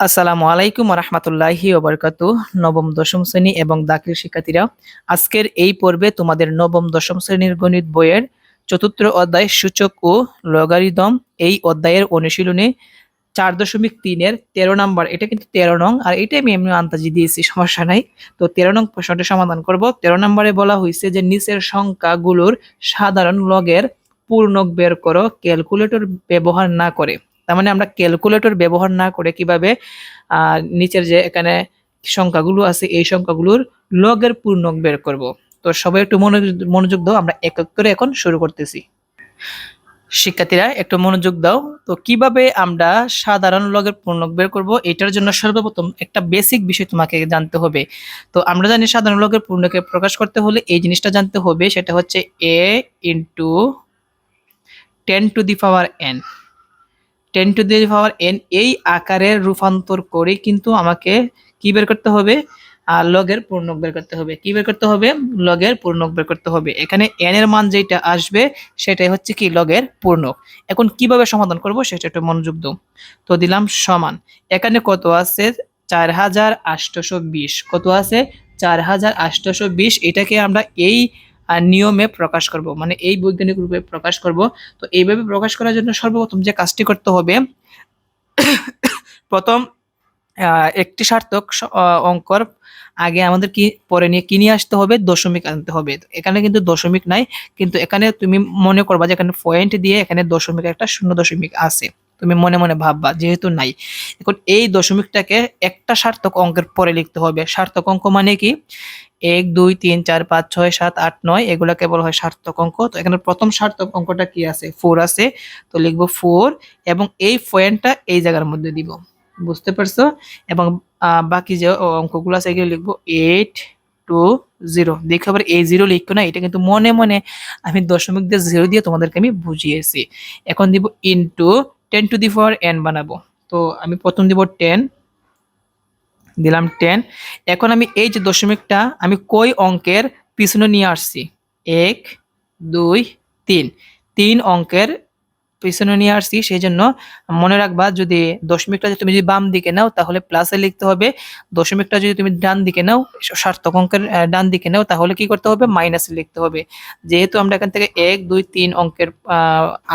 আসসালামু আলাইকুম রহমতুল্লাহি ওবরকাত। নবম, দশম শ্রেণি এবং দাখিল শিক্ষার্থীরা, আজকের এই পর্বে তোমাদের নবম, দশম শ্রেণির গণিত বইয়ের চতুর্থ অধ্যায় সূচক ও লগারিদম। এই অধ্যায়ের অনুশীলনে চার দশমিক তিনের তেরো নম্বর, এটা কিন্তু তেরো নং, আর এটা আমি এমনি আন্তাজি দিয়েছি, সমস্যা নাই। তো তেরো নং প্রশ্নটা সমাধান করব। তেরো নম্বরে বলা হয়েছে যে, নিচের সংখ্যাগুলোর সাধারণ লগের পূর্ণক বের করো, ক্যালকুলেটর ব্যবহার না করে। তার মানে আমরা ক্যালকুলেটর ব্যবহার না করে কীভাবে নিচের যে এখানে সংখ্যাগুলো আছে, এই সংখ্যাগুলোর লগের পূর্ণক বের করব। তো সবাই একটু মনোযোগ দাও, আমরা এক এক করে এখন শুরু করতেছি। শিক্ষার্থীরা, একটু মনোযোগ দাও। তো কীভাবে আমরা সাধারণ লগের পূর্ণক বের করব, এটার জন্য সর্বপ্রথম একটা বেসিক বিষয় তোমাকে জানতে হবে। তো আমরা জানি সাধারণ লগের পূর্ণকে প্রকাশ করতে হলে এই জিনিসটা জানতে হবে, সেটা হচ্ছে a into ten to the power n ten to the power n এই আকারে রূপান্তর করে কিন্তু আমাকে কি বের করতে হবে? আর লগের পূর্ণক বের করতে হবে। কি বের করতে হবে? লগের পূর্ণক বের করতে হবে। এখানে এন এর মান যেটা আসবে, সেটাই হচ্ছে কি? লগের পূর্ণক। এখন কীভাবে সমাধান করব সেটা একটু মনোযোগ দাও। তো দিলাম সমান। এখানে কত আছে? চার হাজার আটশোশো বিশ। কত আছে? চার হাজার আটশোশো বিশ। এটাকে আমরা এই নিয়মে প্রকাশ করব মানে এই বৈজ্ঞানিক রূপে প্রকাশ করব। তো এইভাবে প্রকাশ করার জন্য সর্বপ্রথম যে কাজটি করতে হবে, প্রথম একটি সার্থক অঙ্কর আগে আমাদের কি পরে নিয়ে, কি নিয়ে আসতে হবে? দশমিক আনতে হবে। এখানে কিন্তু দশমিক নাই, কিন্তু এখানে তুমি মনে করবা যে এখানে পয়েন্ট দিয়ে এখানে দশমিক একটা শূন্য দশমিক আছে। তুমি মনে মনে ভাববা, যেহেতু নাই। এখন এই দশমিকটাকে একটা সার্থক অঙ্কের পরে লিখতে হবে। সার্থক অঙ্ক মানে কি? এক, দুই, তিন, চার, পাঁচ, ছয়, সাত, আট, নয় এগুলা কেবল হয় সার্থক অঙ্ক। তো এখানে প্রথম সার্থক অঙ্কটা কি আছে? ফোর আছে। তো লিখব ফোর এবং এই পয়েন্টটা এই জায়গার মধ্যে দিব। বুঝতে পারছ? এবং বাকি যে অঙ্কগুলো আছে এগুলো লিখব এইট টু জিরো দেখো আবার এই জিরো লিখব না? এটা কিন্তু মনে মনে আমি দশমিক দিয়ে জিরো দিয়ে তোমাদেরকে আমি বুঝিয়েছি। এখন দিব into ten to the power n বানাবো। তো আমি প্রথম দিব টেন দিলাম টেন এখন আমি এই যে দশমিকটা আমি কই অঙ্কের পিছনে নিয়ে আসছি? এক, দুই, তিন। তিন অঙ্কের পিছনে নিয়ে আসছি সেই জন্য মনে রাখবা যদি দশমিকটা তুমি যদি বাম দিকে নাও, তাহলে প্লাসে লিখতে হবে। দশমিকটা যদি তুমি ডান দিকে নাও, সার্থক অঙ্কের ডান দিকে নাও, তাহলে কি করতে হবে? মাইনাসে লিখতে হবে। যেহেতু আমরা এখান থেকে এক, দুই, তিন অঙ্কের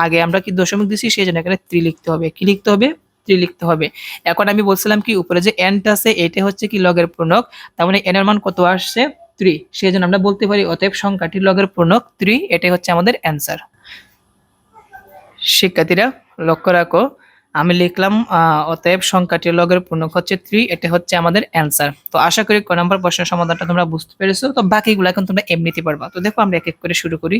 আগে আমরা কি দশমিক দিছি সেই জন্য এখানে ত্রি লিখতে হবে। কি লিখতে হবে? ত্রি লিখতে হবে। এখন আমি বলছিলাম কি, উপরে যে এনটা আছে, এটা হচ্ছে কি লগের পূর্ণক? তার মানে এন এর মান কত আসছে? ত্রি সেই জন্য আমরা বলতে পারি, অতএব সংখ্যাটি লগের পূর্ণক ত্রি এটাই হচ্ছে আমাদের অ্যান্সার শিক্ষার্থীরা লক্ষ্য রাখো, আমি লিখলাম অতএব সংখ্যাটি লগের পূর্ণক হচ্ছে থ্রি এটা হচ্ছে আমাদের অ্যান্সার তো আশা করি ক নম্বর প্রশ্নের সমাধানটা তোমরা বুঝতে পেরেছ। তো বাকিগুলো এখন তোমরা এমনিতে পারবা। তো দেখো আমরা এক এক করে শুরু করি।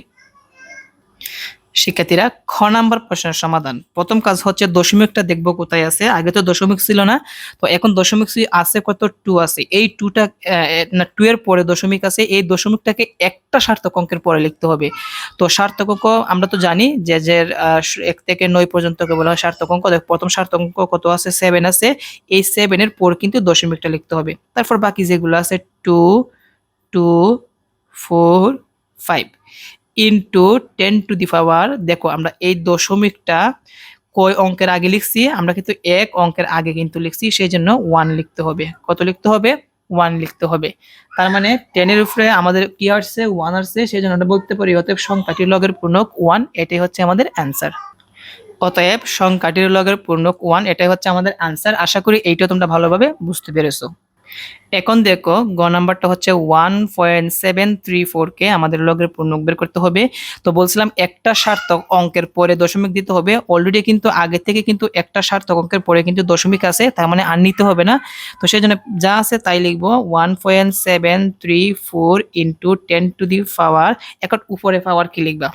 শিক্ষার্থীরা খ নাম্বার প্রশ্নের সমাধান। প্রথম কাজ হচ্ছে দশমিকটা দেখব কোথায় আছে। আগে তো দশমিক ছিল না। তো এখন দশমিক আছে কত? টু আছে। এই টুটা না, টু এর পরে দশমিক আছে। এই দশমিকটাকে একটা সার্থক অঙ্কের পরে লিখতে হবে। তো সার্থক অঙ্ক আমরা তো জানি যে যে এক থেকে নয় পর্যন্ত বলা হয় সার্থক অঙ্ক। প্রথম সার্থক অঙ্ক কত আছে? সেভেন আছে। এই সেভেনের পর কিন্তু দশমিকটা লিখতে হবে। তারপর বাকি যেগুলো আছে two two four five into ten to the power দেখো আমরা এই দশমিকটা কয় অঙ্কের আগে লিখছি? আমরা কিন্তু এক অঙ্কের আগে কিন্তু লিখছি সেই জন্য ওয়ান লিখতে হবে। কত লিখতে হবে? ওয়ান লিখতে হবে। তার মানে টেনের উপরে আমাদের কি আসছে? ওয়ান আসছে সেই জন্য আমরা বলতে পারি, অতএব সংখ্যাটির লগের পূর্ণক ওয়ান এটাই হচ্ছে আমাদের অ্যান্সার অতএব সংখ্যাটির লগের পূর্ণক ওয়ান এটাই হচ্ছে আমাদের অ্যান্সার আশা করি এইটা তোমরা ভালোভাবে বুঝতে পেরেছ। এখন দেখো, গ নাম্বারটা হচ্ছে ওয়ান পয়েন্ট সেভেন থ্রি ফোরকে আমাদের লগের পূর্ণক বের করতে হবে। তো বলছিলাম একটা সার্থক অঙ্কের পরে দশমিক দিতে হবে। অলরেডি কিন্তু আগে থেকে কিন্তু একটা সার্থক অঙ্কের পরে কিন্তু দশমিক আছে, তার মানে আর নিতে হবে না। তো সেই জন্য যা আছে তাই লিখব one point seven three four into ten to the power এখন উপরে পাওয়ার কি লিখবা?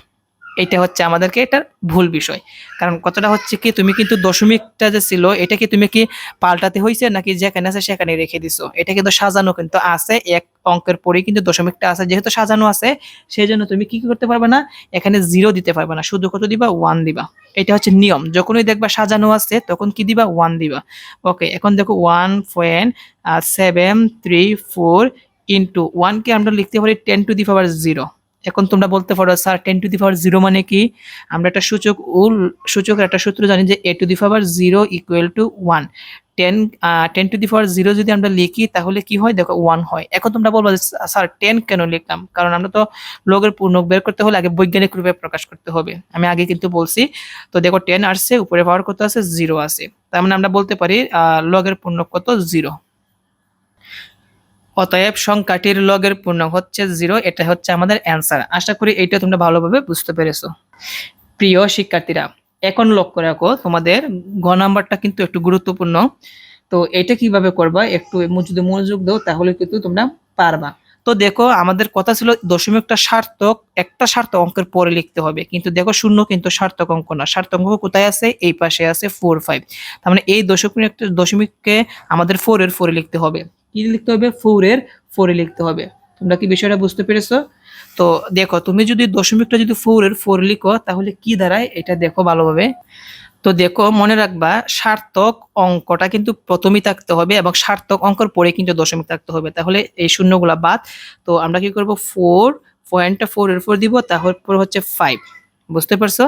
এটা হচ্ছে আমাদেরকে এটা ভুল বিষয়। কারণ কতটা হচ্ছে কি, তুমি কিন্তু দশমিকটা যে ছিল, এটা কি তুমি কি পাল্টাতে হয়েছে নাকি যেখানে আছে সেখানে রেখে দিছো? এটা কিন্তু সাজানো কিন্তু আছে, এক অঙ্কের পরেই কিন্তু দশমিকটা আছে। যেহেতু সাজানো আছে সেই জন্য তুমি কি কি করতে পারবে না, এখানে জিরো দিতে পারবে না। শুধু কত দিবা? ওয়ান দিবা। এটা হচ্ছে নিয়ম। যখনই দেখবা সাজানো আছে, তখন কি দিবা? ওয়ান দিবা। ওকে এখন দেখো one point seven three four into ওয়ানকে আমরা লিখতে পারি ten to the power zero এখন তোমরা বলতে পারো, sir ten to the power zero মানে কি? আমরা একটা সূচক ও সূচকের একটা সূত্র জানি যে a to the power zero equal to one ten ten to the power zero যদি আমরা লিখি, তাহলে কি হয়? দেখো ওয়ান হয়। এখন তোমরা বলব স্যার টেন কেন লিখলাম? কারণ আমরা তো লগের পূর্ণক বের করতে হলে আগে বৈজ্ঞানিক রূপে প্রকাশ করতে হবে। আমি আগে কিন্তু বলছি, তো দেখো টেন আসছে, উপরে পাওয়ার কত আছে? জিরো আছে তার মানে আমরা বলতে পারি লগের পূর্ণক কত? জিরো অতএব সংখ্যাটির লগের পূর্ণ হচ্ছে জিরো এটা হচ্ছে আমাদের অ্যান্সার আশা করি এইটা তোমরা ভালোভাবে বুঝতে পেরেছ। প্রিয় শিক্ষার্থীরা, এখন লক্ষ্য রাখো, তোমাদের গ নাম্বারটা কিন্তু একটু গুরুত্বপূর্ণ। তো এটা কীভাবে করবা, একটু যদি মনোযোগ দাও, তাহলে কিন্তু তোমরা পারবা। তো দেখো, আমাদের কথা ছিল দশমিকটা সার্থক, একটা সার্থক অঙ্কের পরে লিখতে হবে। কিন্তু দেখো, শূন্য কিন্তু সার্থক অঙ্ক না। সার্থক অঙ্ক কোথায় আছে? এই পাশে আছে ফোর ফাইভ তার মানে এই দশমিক দশমিককে আমাদের ফোর এর ফোরে লিখতে হবে। কি লিখতে হবে? ফোর এর ফোরে লিখতে হবে। তোমরা কি বিষয়টা বুঝতে পেরেছ? তো দেখো, তুমি যদি দশমিকটা যদি ফোর এর ফোর লিখো, তাহলে কি দাঁড়ায়? এটা দেখো ভালোভাবে। তো দেখো, মনে রাখবা, সার্থক অঙ্কটা কিন্তু প্রথমেই থাকতে হবে এবং সার্থক অঙ্কর পরে কিন্তু দশমিক থাকতে হবে। তাহলে এই শূন্যগুলা বাদ। তো আমরা কি করব? ফোর, পয়েন্টটা ফোর এর ফোর দিব, তারপর হচ্ছে ফাইভ বুঝতে পারছ?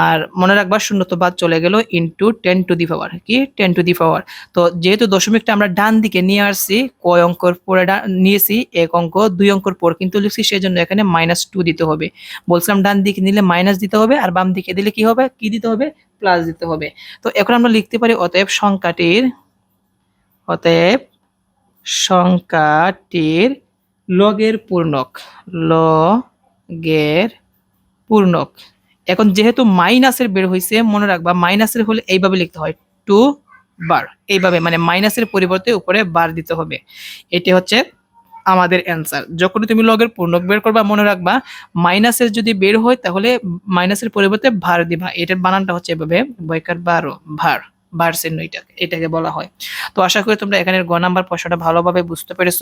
আর মনে রাখবা শূন্য তো বাদ চলে গেল into ten to the power কি? টেন টু দি পাওয়ার তো যেহেতু দশমিকটা আমরা ডান দিকে নিয়ে আসছি, কয় অঙ্কর পরে নিয়েছি, এক অঙ্ক, দুই অঙ্কর পর কিন্তু লিখছি সেই জন্য এখানে মাইনাস টু দিতে হবে। বলছিলাম ডান দিকে নিলে মাইনাস দিতে হবে, আর বাম দিকে দিলে কি হবে? কি দিতে হবে? প্লাস দিতে হবে। তো এখন আমরা লিখতে পারি, অতএব সংখ্যাটির অতএব সংখ্যাটির লগের পূর্ণক, লগের পূর্ণক। এখন যেহেতু মাইনাসের বের হয়েছে মনে রাখবা মাইনাসের হলে এইভাবে লিখতে হয়, টু বার। এইভাবে মানে মাইনাসের পরিবর্তে উপরে বার দিতে হবে। এটি হচ্ছে আমাদের অ্যান্সার। যখনই তুমি লগের পূর্ণক বের করবা, মনে রাখবা মাইনাসের যদি বের হয়, তাহলে মাইনাসের পরিবর্তে ভার দিবা। এটার বানানটা হচ্ছে এভাবে, বৈকার বারো ভার ভার চিহ্ন এটাকে এটাকে বলা হয়। তো আশা করি তোমরা এখানে গ নাম্বার প্রশ্নটা ভালোভাবে বুঝতে পেরেছ।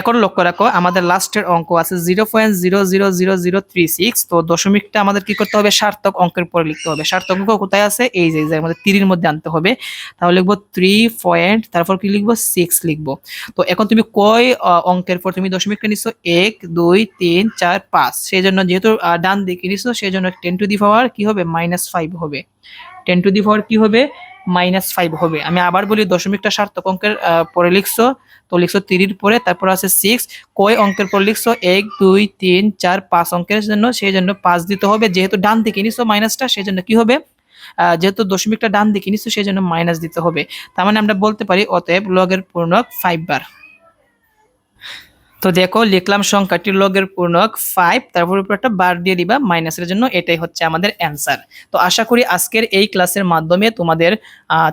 এখন লক্ষ্য রাখো, আমাদের লাস্টের অঙ্ক আছে zero point zero zero zero zero three six. তো দশমিকটা আমাদের কি করতে হবে? সার্থক অঙ্কের পরে লিখতে হবে। সার্থক অঙ্ক কোথায় আছে? এই যে আমাদের তিরির মধ্যে আনতে হবে। তাহলে লিখব থ্রি পয়েন্ট, তারপর কি লিখব? সিক্স লিখব। তো এখন তুমি কয় অঙ্কের পর তুমি দশমিকটা নিছো? এক, দুই, তিন, চার, পাঁচ। সেই জন্য যেহেতু ডান দিকে নিছো সেই জন্য টেন টু দি পাওয়ার কি হবে? মাইনাস ফাইভ হবে। টেন টু দি পাওয়ার কি হবে? মাইনাস ফাইভ হবে। আমি আবার বলি দশমিকটা সার্থক অঙ্কের পরে লিখছো, তো লিখছো তিরির পরে, তারপর আছে সিক্স কয় অঙ্কের পর লিখছো? এক, দুই, তিন, চার, পাঁচ অঙ্কের জন্য সেই জন্য পাঁচ দিতে হবে। যেহেতু ডান দিকে নিছো মাইনাসটা সেই জন্য কি হবে? যেহেতু দশমিকটা ডান দিকে নিছো সেই জন্য মাইনাস দিতে হবে। তার মানে আমরা বলতে পারি অতএব লগের পূর্ণক ফাইভ বার। তো দেখো, লিখলাম সংখ্যাটির লগের পূর্ণক ফাইভ তারপর উপর একটা বার দিয়ে দিবা মাইনাসের জন্য এটাই হচ্ছে আমাদের অ্যান্সার তো আশা করি আজকের এই ক্লাসের মাধ্যমে তোমাদের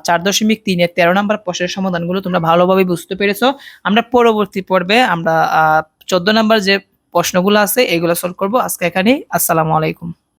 চার দশমিক তিনের তেরো নম্বর প্রশ্নের সমাধানগুলো তোমরা ভালোভাবে বুঝতে পেরেছ। আমরা পরবর্তী পর্বে আমরা চোদ্দ নম্বর যে প্রশ্নগুলো আছে, এগুলো সলভ করব। আজকে এখানেই, আসসালামু আলাইকুম।